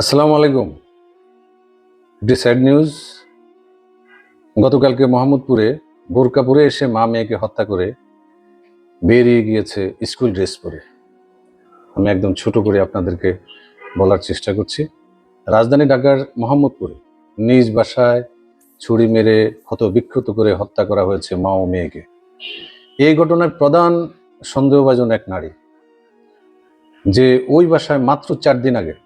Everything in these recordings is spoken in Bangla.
আসসালামু আলাইকুম। এটি স্যাড নিউজ। গতকালকে মোহাম্মদপুরে বোরকাপুরে এসে মা মেয়েকে হত্যা করে বেরিয়ে গিয়েছে স্কুল ড্রেস পরে। আমি একদম ছোট করে আপনাদেরকে বলার চেষ্টা করছি। রাজধানী ঢাকার মোহাম্মদপুরে নিজ বাসায় ছুরি মেরে ক্ষত বিক্ষত করে হত্যা করা হয়েছে মা ও মেয়েকে। এই ঘটনার প্রধান সন্দেহভাজন এক নারী, যে ওই বাসায় মাত্র চার দিন আগে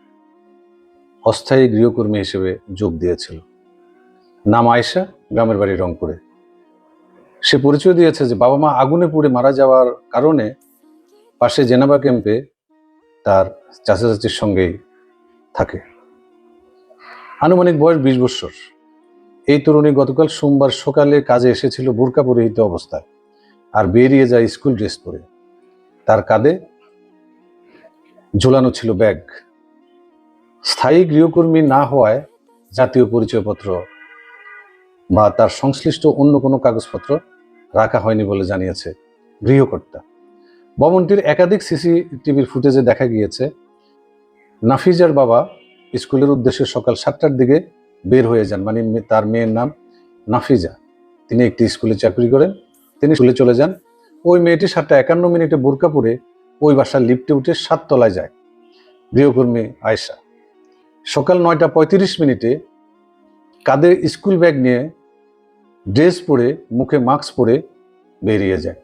অস্থায়ী গৃহকর্মী হিসেবে যোগ দিয়েছিল। নাম আয়েশা, গ্রামের বাড়ি রংপুরে। সে পরিচয় দিয়েছে যে বাবা মা আগুনে পুড়ে মারা যাওয়ার কারণে পাশে জেনাবা ক্যাম্পে তার চাচা চাচির সঙ্গেই থাকে। আনুমানিক বয়স বিশ বছর এই তরুণী গতকাল সোমবার সকালে কাজে এসেছিল বোরকা পরিহিত অবস্থায় আর বেরিয়ে যায় স্কুল ড্রেস পরে। তার কাঁধে ঝোলানো ছিল ব্যাগ। স্থায়ী গৃহকর্মী না হওয়ায় জাতীয় পরিচয়পত্র বা তার সংশ্লিষ্ট অন্য কোনো কাগজপত্র রাখা হয়নি বলে জানিয়েছে গৃহকর্তা। ভবনটির একাধিক সিসিটিভির ফুটেজে দেখা গিয়েছে, নাফিজার বাবা স্কুলের উদ্দেশ্যে সকাল সাতটার দিকে বের হয়ে যান মানে তার মেয়ের নাম নাফিজা। তিনি একটি স্কুলে চাকরি করেন, তিনি স্কুলে চলে যান। ওই মেয়েটি সাতটা একান্ন মিনিটে বোরকা পরে ওই বাসার লিফটে উঠে সাত তলায় যায়। গৃহকর্মী আয়েশা। সকাল নয়টা পঁয়ত্রিশ মিনিটে কাঁধে স্কুল ব্যাগ নিয়ে ড্রেস পরে মুখে মাস্ক পরে বেরিয়ে যায়।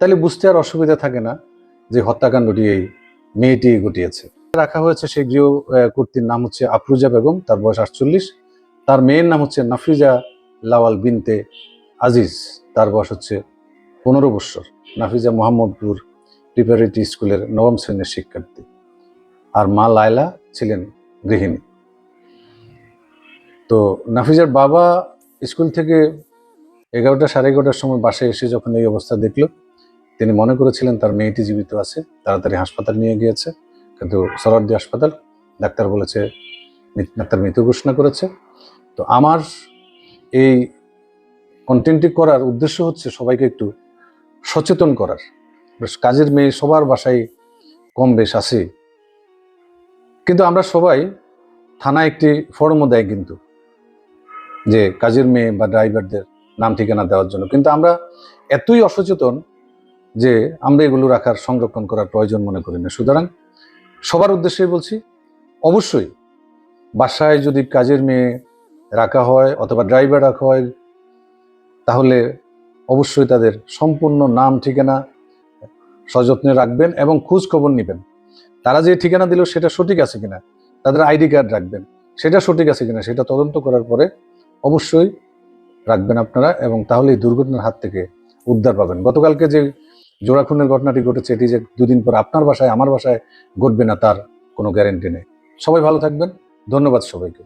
তাহলে বুঝতে আর অসুবিধা থাকে না যে হত্যাকাণ্ডটি এই মেয়েটি ঘটিয়েছে। রাখা হয়েছে সেই গৃহ আহ, নাম হচ্ছে আফরুজা বেগম তার বয়স আটচল্লিশ। তার মেয়ের নাম হচ্ছে নাফিজা লাওয়াল বিনতে আজিজ তার বয়স হচ্ছে পনেরো বৎসর নাফিজা মোহাম্মদপুর প্রিপারেটরি স্কুলের নবম শ্রেণির শিক্ষার্থী। আর মা লায়লা ছিলেন গৃহিণী। তো নাফিজার বাবা স্কুল থেকে এগারোটা সাড়ে এগারোটার সময় বাসায় এসে যখন এই অবস্থা দেখল, তিনি মনে করেছিলেন তার মেয়েটি জীবিত আছে, তাড়াতাড়ি হাসপাতাল নিয়ে গিয়েছে। কিন্তু সরার্দি হাসপাতাল, ডাক্তার বলেছে ডাক্তার মৃত ঘোষণা করেছে। তো আমার এই কন্টেন্টটি করার উদ্দেশ্য হচ্ছে সবাইকে একটু সচেতন করার। কাজের মেয়ে সবার বাসায় কম বেশ আছে। কিন্তু আমরা সবাই থানায় একটি ফর্মও দেয় কিন্তু, যে কাজের মেয়ে বা ড্রাইভারদের নাম ঠিকানা দেওয়ার জন্য। কিন্তু আমরা এতই অসচেতন যে আমরা এগুলো রাখার সংরক্ষণ করার প্রয়োজন মনে করি না। সুতরাং সবার উদ্দেশ্যে বলছি, অবশ্যই বাসায় যদি কাজের মেয়ে রাখা হয় অথবা ড্রাইভার রাখা হয়, তাহলে অবশ্যই তাদের সম্পূর্ণ নাম ঠিকানা সযত্নে রাখবেন এবং খোঁজ খবর নেবেন। তারা যে ঠিকানা দিল সেটা সঠিক আছে কিনা, তাদের আইডি কার্ড রাখবেন। সেটা সঠিক আছে কিনা সেটা তদন্ত করার পরে অবশ্যই রাখবেন আপনারা এবং তাহলে এই দুর্ঘটনার হাত থেকে উদ্ধার পাবেন। গতকালকে যে জোড়া খুনের ঘটনাটি ঘটেছে, এটি যে দুদিন পর আপনার বাসায়, আমার বাসায় ঘটবে না তার কোনো গ্যারেন্টি নেই। সবাই ভালো থাকবেন। ধন্যবাদ সবাইকে।